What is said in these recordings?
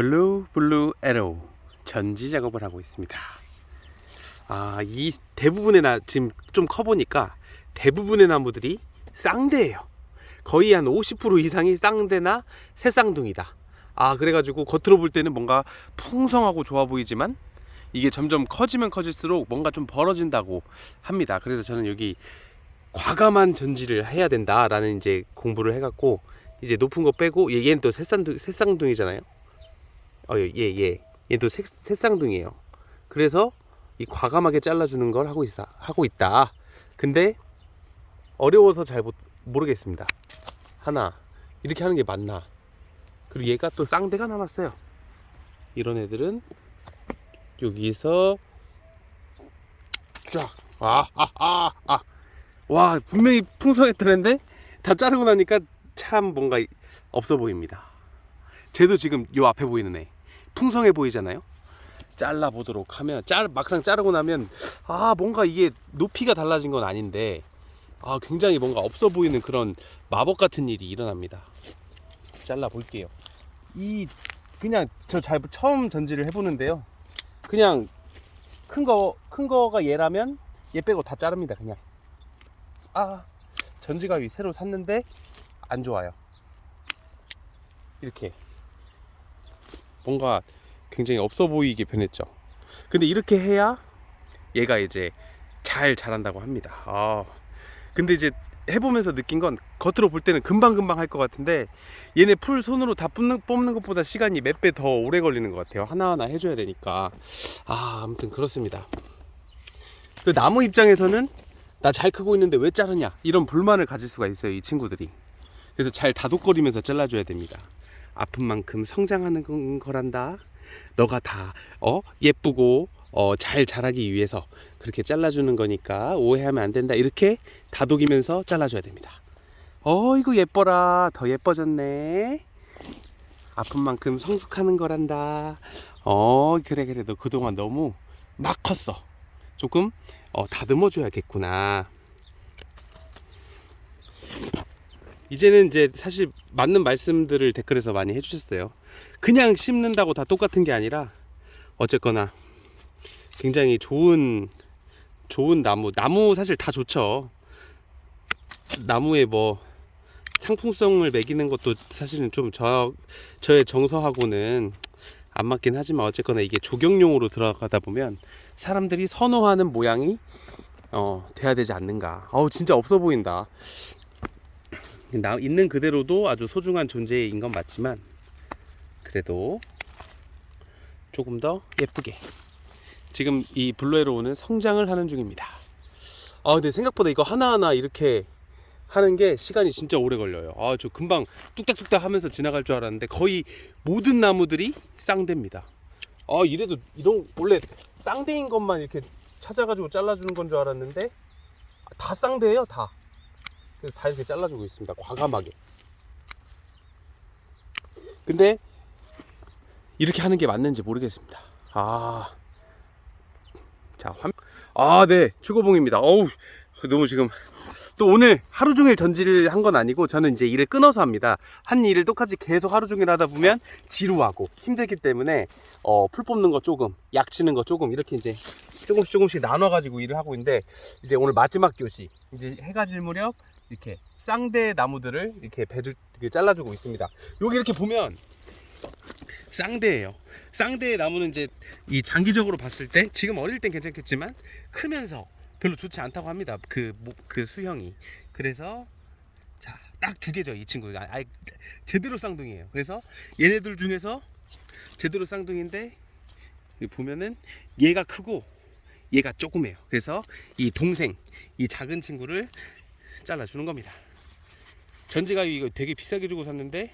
블루 블루 에로 전지 작업을 하고 있습니다. 아, 이 대부분의 나 지금 좀 커 보니까 대부분의 나무들이 쌍대예요. 거의 한 50% 이상이 쌍대나 새쌍둥이다. 아, 그래가지고 겉으로 볼 때는 뭔가 풍성하고 좋아 보이지만 이게 점점 커지면 커질수록 뭔가 좀 벌어진다고 합니다. 그래서 저는 여기 과감한 전지를 해야 된다라는 이제 공부를 해갖고 이제 높은 거 빼고 얘- 얘는 또 새쌍둥, 새쌍둥이잖아요. 어, 얘, 얘. 얘는 또 새, 새쌍둥이에요. 그래서 이 과감하게 잘라주는 걸 하고 있어, 하고 있다. 근데 어려워서 잘 못, 모르겠습니다. 하나, 이렇게 하는 게 맞나? 그리고 얘가 또 쌍대가 남았어요. 이런 애들은 여기서 쫙, 아, 아, 아, 아. 와, 분명히 풍성했던 애인데 다 자르고 나니까 참 뭔가 없어 보입니다. 쟤도 지금 요 앞에 보이는 애 풍성해 보이잖아요. 잘라 보도록 하면 짤 막상 자르고 나면 아 뭔가 이게 높이가 달라진 건 아닌데 아 굉장히 뭔가 없어 보이는 그런 마법 같은 일이 일어납니다. 잘라 볼게요. 이 그냥 저 잘 처음 전지를 해보는데요. 그냥 큰 거 큰 거가 얘라면 얘 빼고 다 자릅니다. 그냥 아 전지가위 새로 샀는데 안 좋아요. 이렇게 뭔가 굉장히 없어 보이게 변했죠. 근데 이렇게 해야 얘가 이제 잘 자란다고 합니다. 아, 근데 이제 해보면서 느낀 건 겉으로 볼 때는 금방금방 할 것 같은데 얘네 풀 손으로 다 뽑는, 뽑는 것보다 시간이 몇 배 더 오래 걸리는 것 같아요. 하나하나 해줘야 되니까. 아, 아무튼 그렇습니다. 그 나무 입장에서는 나 잘 크고 있는데 왜 자르냐 이런 불만을 가질 수가 있어요 이 친구들이 그래서 잘 다독거리면서 잘라줘야 됩니다 아픈 만큼 성장하는 건- 거란다. 너가 다 어 예쁘고 어 잘 자라기 위해서 그렇게 잘라주는 거니까 오해하면 안 된다. 이렇게 다독이면서 잘라줘야 됩니다. 어이구 예뻐라. 더 예뻐졌네. 아픈 만큼 성숙하는 거란다. 어 그래 그래 너 그동안 너무 막 컸어. 조금 어, 다듬어 줘야겠구나. 이제는 이제 사실 맞는 말씀들을 댓글에서 많이 해주셨어요. 그냥 심는다고 다 똑같은 게 아니라 어쨌거나 굉장히 좋은 좋은 나무 나무 사실 다 좋죠. 나무에 뭐 상품성을 매기는 것도 사실은 좀 저 저의 정서하고는 안 맞긴 하지만 어쨌거나 이게 조경용으로 들어가다 보면 사람들이 선호하는 모양이 어, 돼야 되지 않는가. 어우 진짜 없어 보인다. 나 있는 그대로도 아주 소중한 존재인 건 맞지만 그래도 조금 더 예쁘게 지금 이 블루에로우는 성장을 하는 중입니다. 아 근데 생각보다 이거 하나하나 이렇게 하는 게 시간이 진짜 오래 걸려요. 아 저 금방 뚝딱뚝딱 하면서 지나갈 줄 알았는데 거의 모든 나무들이 쌍대입니다. 아 이래도 이런 원래 쌍대인 것만 이렇게 찾아가지고 잘라주는 건 줄 알았는데 다 쌍대예요 다. 다 이렇게 잘라주고 있습니다. 과감하게. 근데 이렇게 하는 게 맞는지 모르겠습니다. 아, 자 환. 아, 네, 최고봉입니다. 어우, 너무 지금 또 오늘 하루 종일 전지를 한 건 아니고 저는 이제 일을 끊어서 합니다. 한 일을 똑같이 계속 하루 종일 하다 보면 지루하고 힘들기 때문에 어, 풀 뽑는 거 조금, 약 치는 거 조금 이렇게 이제 조금씩 조금씩 나눠 가지고 일을 하고 있는데 이제 오늘 마지막 교시 이제 해가 질 무렵 이렇게 쌍대 나무들을 이렇게 배주 이렇게 잘라주고 있습니다. 여기 이렇게 보면 쌍대예요. 쌍대의 나무는 이제 이 장기적으로 봤을 때 지금 어릴 땐 괜찮겠지만 크면서 별로 좋지 않다고 합니다. 그, 모- 그 수형이. 그래서 자, 딱 두 개죠. 이 친구가. 아, 제대로 쌍둥이에요. 그래서 얘네들 중에서 제대로 쌍둥이인데 보면은 얘가 크고 얘가 조그매요. 그래서 이 동생, 이 작은 친구를 잘라주는 겁니다. 전지가위 이거 되게 비싸게 주고 샀는데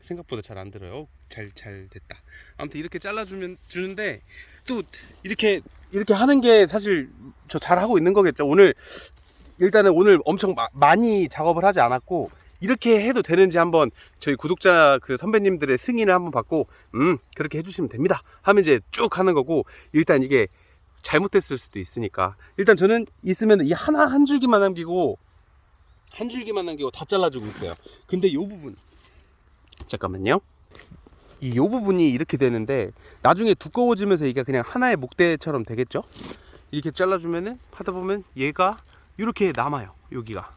생각보다 잘 안 들어요. 잘 잘 됐다. 아무튼 이렇게 잘라주면 주는데 또 이렇게 이렇게 하는 게 사실 저 잘 하고 있는 거겠죠. 오늘 일단은 오늘 엄청 마- 많이 작업을 하지 않았고 이렇게 해도 되는지 한번 저희 구독자 그 선배님들의 승인을 한번 받고 음 그렇게 해주시면 됩니다. 하면 이제 쭉 하는 거고 일단 이게 잘못됐을 수도 있으니까 일단 저는 있으면 이 하나 한 줄기만 남기고 한 줄기만 남기고 다 잘라주고 있어요. 근데 이 부분 잠깐만요. 이 요 부분이 이렇게 되는데 나중에 두꺼워지면서 이게 그냥 하나의 목대처럼 되겠죠? 이렇게 잘라주면은 하다 보면 얘가 이렇게 남아요. 여기가.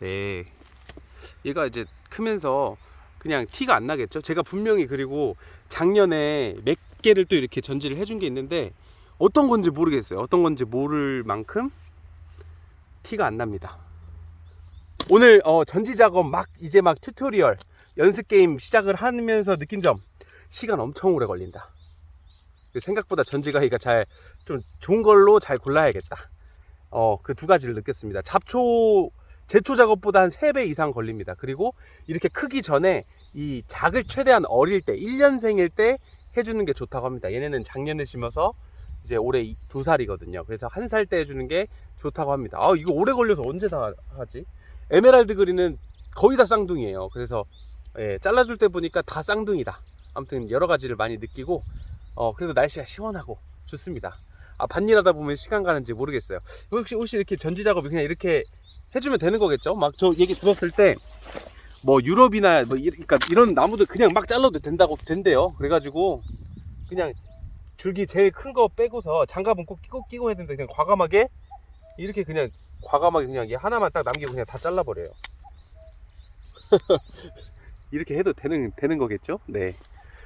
네. 얘가 이제 크면서 그냥 티가 안 나겠죠? 제가 분명히 그리고 작년에 몇 개를 또 이렇게 전지를 해준 게 있는데 어떤 건지 모르겠어요. 어떤 건지 모를 만큼 티가 안 납니다. 오늘 어, 전지 작업 막 이제 막 튜토리얼 연습 게임 시작을 하면서 느낀 점 시간 엄청 오래 걸린다. 생각보다 전지 가위가 잘 좀 좋은 걸로 잘 골라야겠다. 어, 그 두 가지를 느꼈습니다. 잡초 제초 작업보다 한 3배 이상 걸립니다. 그리고 이렇게 크기 전에 이 작을 최대한 어릴 때 1년생일 때 해주는 게 좋다고 합니다. 얘네는 작년에 심어서 이제 올해 이- 두 살이거든요. 그래서 한 살 때 해주는 게 좋다고 합니다. 아 이거 오래 걸려서 언제 다 하지? 에메랄드 그린은 거의 다 쌍둥이에요. 그래서 예, 잘라줄 때 보니까 다 쌍둥이다. 아무튼 여러 가지를 많이 느끼고 어 그래도 날씨가 시원하고 좋습니다. 아 밭일하다 보면 시간 가는지 모르겠어요. 혹시 혹시 이렇게 전지 작업이 그냥 이렇게 해주면 되는 거겠죠? 막 저 얘기 들었을 때 뭐 유럽이나 뭐 이, 그러니까 이런 나무들 그냥 막 잘라도 된다고 된대요. 그래가지고 그냥 줄기 제일 큰 거 빼고서 장갑은 꼭 끼고 끼고 해야 되는데 그냥 과감하게 이렇게 그냥 과감하게 그냥 얘 하나만 딱 남기고 그냥 다 잘라버려요. 이렇게 해도 되는 되는 거겠죠? 네.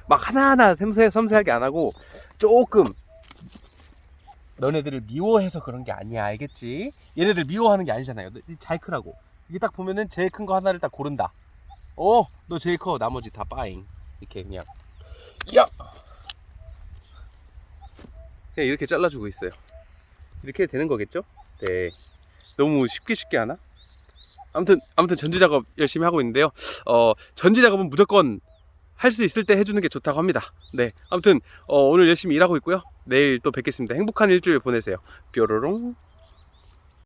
막 하나하나 섬세 섬세하게 안 하고 조금 너네들을 미워해서 그런 게 아니야 알겠지? 얘네들 미워하는 게 아니잖아요. 너- 잘 크라고. 이게 딱 보면은 제일 큰 거 하나를 딱 고른다. 어, 너 제일 커. 나머지 다 빠잉. 이렇게 그냥 야. 그냥 이렇게 잘라주고 있어요. 이렇게 되는 거겠죠? 네. 너무 쉽게 쉽게 하나? 아무튼 아무튼 전지 작업 열심히 하고 있는데요. 어 전지 작업은 무조건 할 수 있을 때 해주는 게 좋다고 합니다. 네. 아무튼 어, 오늘 열심히 일하고 있고요. 내일 또 뵙겠습니다. 행복한 일주일 보내세요. 뾰로롱.